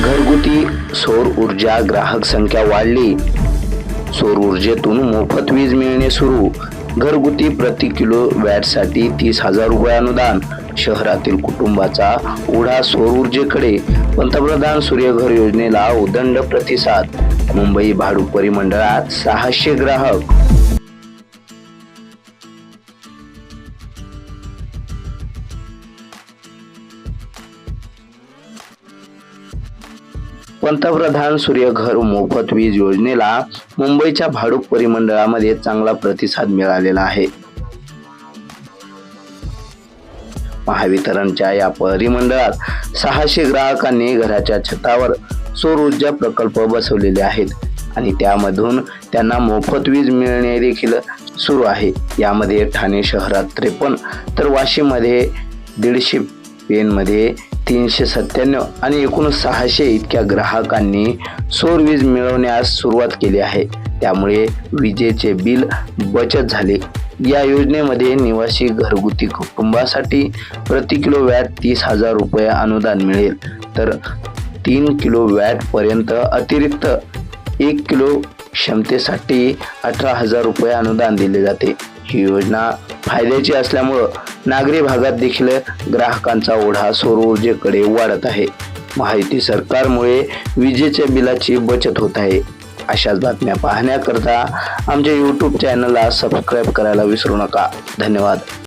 घरगुती सौर ऊर्जा ग्राहक संख्या वाढली. सौर ऊर्जेतून मोफत वीज मिळणे सुरू. घरगुती प्रति किलो वॅटसाठी तीस हजार रुपये अनुदान. शहरातील कुटुंबाचा ओढा सौर ऊर्जेकडे. पंतप्रधान सूर्यघर योजनेला उदंड प्रतिसाद. मुंबई भाडूक परिमंडळात सहाशे ग्राहक. पंतप्रधान सूर्यघर मोफत वीज योजनेला मुंबईच्या भाडूक परिमंडळामध्ये चांगला प्रतिसाद मिळालेला आहे. महावितरणच्या या परिमंडळात सहाशे ग्राहकांनी घराच्या छतावर सौर ऊर्जा प्रकल्प बसवलेले आहेत आणि त्यामधून त्यांना मोफत वीज मिळणे देखील सुरू आहे. यामध्ये ठाणे शहरात त्रेपन्न तर वाशीमध्ये दीडशे पेनमध्ये तीनशे सत्त्याण्णव आणि एकूण सहाशे इतक्या ग्राहकांनी सौर वीज मिळवण्यास सुरुवात केली आहे. त्यामुळे विजेचे बिल बचत झाले. या योजनेमध्ये निवासी घरगुती कुटुंबासाठी प्रति किलो वॅट तीस हजार रुपये अनुदान मिळेल. तर तीन किलो वॅट पर्यंत अतिरिक्त एक किलो क्षमतेसाठी अठरा हजार रुपये अनुदान दिले जाते. ही योजना फायद्याची असल्यामुळं नागरी भागात देखील ग्राहकांचा ओढा सौर ऊर्जेकडे वाढत आहे. माहिती सरकारमुळे विजेच्या बिलाची बचत होत आहे. अशाच बातम्या पाहण्याकरता आमच्या यूट्यूब चॅनलला सबस्क्राईब करायला विसरू नका. धन्यवाद.